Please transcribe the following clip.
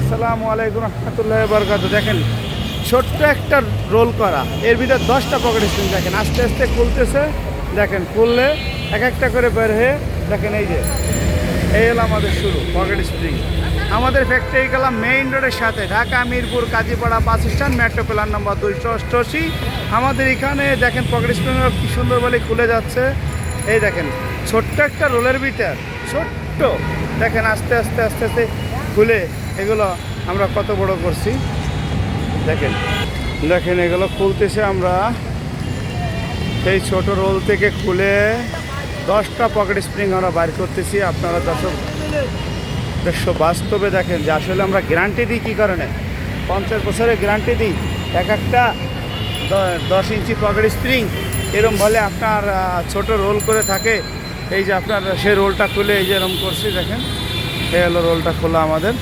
আসসালামু আলাইকুম রহমতুল্লাহ বরকাত দেখেন, ছোট্ট একটা রোল করা। এর ভিতরে দশটা পকেট স্প্রিং দেখেন। আস্তে আস্তে খুলতেছে। দেখেন, খুললে এক একটা করে বের হয়ে, দেখেন এই যে, এই হলো আমাদের শুরু পকেট স্প্রিং আমাদের ফ্যাক্টরি গেলাম মেইন রোডের সাথে, Dhaka, Mirpur, Kazipara bus stand metro plan number দুইশো অষ্টআশি। আমাদের এখানে, দেখেন পকেট স্প্রিং কি সুন্দর বলে খুলে যাচ্ছে। এই দেখেন, ছোট্ট একটা রোলের ভিতর, ছোট্ট, দেখেন, আস্তে আস্তে আস্তে আস্তে খুলে এগুলো আমরা কত বড় করছি? দেখেন দেখেন এগুলো খুলতেছে আমরা। সেই ছোট রোল থেকে খুলে দশটা পকেট স্প্রিং আমরা বাইর করতেছি। আপনারা দর্শক দর্শক, বাস্তবে দেখেন যে আসলে আমরা গ্যারান্টি দিই কী কারণে? পঞ্চাশ বছরের গ্যারান্টি দিই। এক একটা দশ ইঞ্চি পকেট স্প্রিং এরম বলে আপনার ছোট রোল করে থাকে। এই যে আপনার সেই রোলটা খুলে এই যে এরম করছি, দেখেন। এই হলো রোলটা খোলা আমাদের।